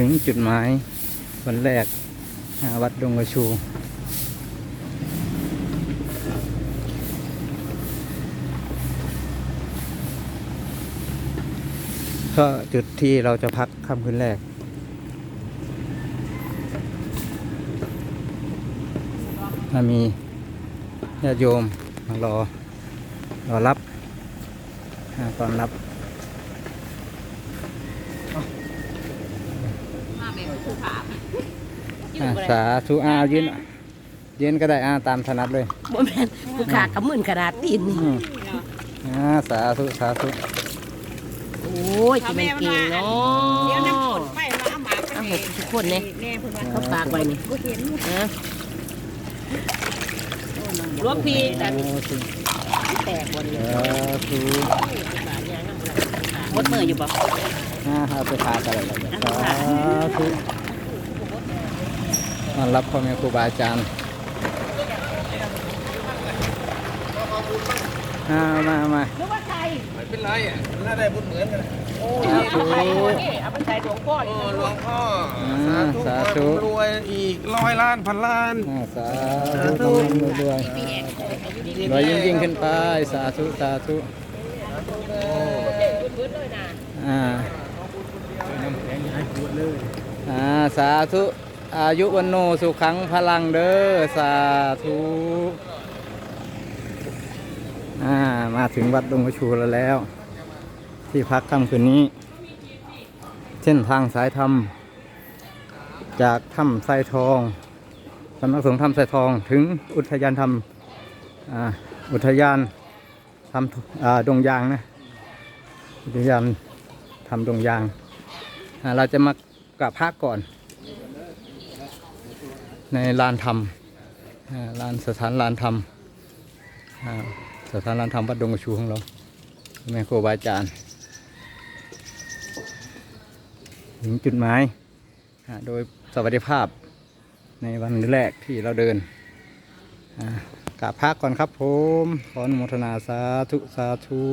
ถึงจุดหมายวันแรกอ่าวัดดงกระชู ก็จุดที่เราจะพักค่ำคืนแรกถ้ามีญาติโยมมารอรอรับตอนรับ มาแม่ก็คือผาอ่าสาธุอายืนยืนก็ได้อาตามถนัดเลยบ่แม่นผู้ขากระมื่นขนาดตีนนี่อืมอ่าสาธุสาธุโอ้ยจะเป็นเก่งเนาเดี๋ยวน้ำฝะนไปแล้วเอาหมาไปเอาหกทุกคนเนี่ยแน่เพิ่นว่าเขาฝากไว้นี่บ่เห็นนะรวมพี่แต่โอ้สิแตกบนเลยสาธุมดมืออยู่บ่ อ่าเอาไปพากันเลยสาธุต้อนรับพ่อแม่ครูบาอาจารย์อ่ามามารือว่าใครไม่เป็นไรอะน่าได้บุญเหมือนกันโอ้ยเอาไปเอาไปใส่หลวงพ่อนี่หลวงพ่ออ่าสาธุรวยอีกร้อยล้านพันล้านอ่าสาธุทำบุญด้วยรวยยิ่งยิ่งขึ้นไป สาธุ สาธุอ่า อ่าสาธุอายุวันโนสุขังพลังเด้อสาธุอ่ามาถึงวัดดงกระชูแล้วแล้ว ที่พักค่ำคืนนี้ เส้นทางสายธรรม จากถ้ำไซทองสำนักสงฆ์ถ้ำไซทองถึงอุทยานธรรมอ่าอุทยานทำอ่าดงยางนะอุทยานทำดงยางอ่า เราจะมากราบพระก่อน ในลานธรรมลานสถานลานธรรมสถานลานธรรมวัดดงกระชูของเราแม่ครูบาอาจารย์ถึงจุดหมายโดยสวัสดิภาพในวันแรกที่เราเดินกราบพักก่อนครับผม ขออนุโมทนาสาธุ สาธุ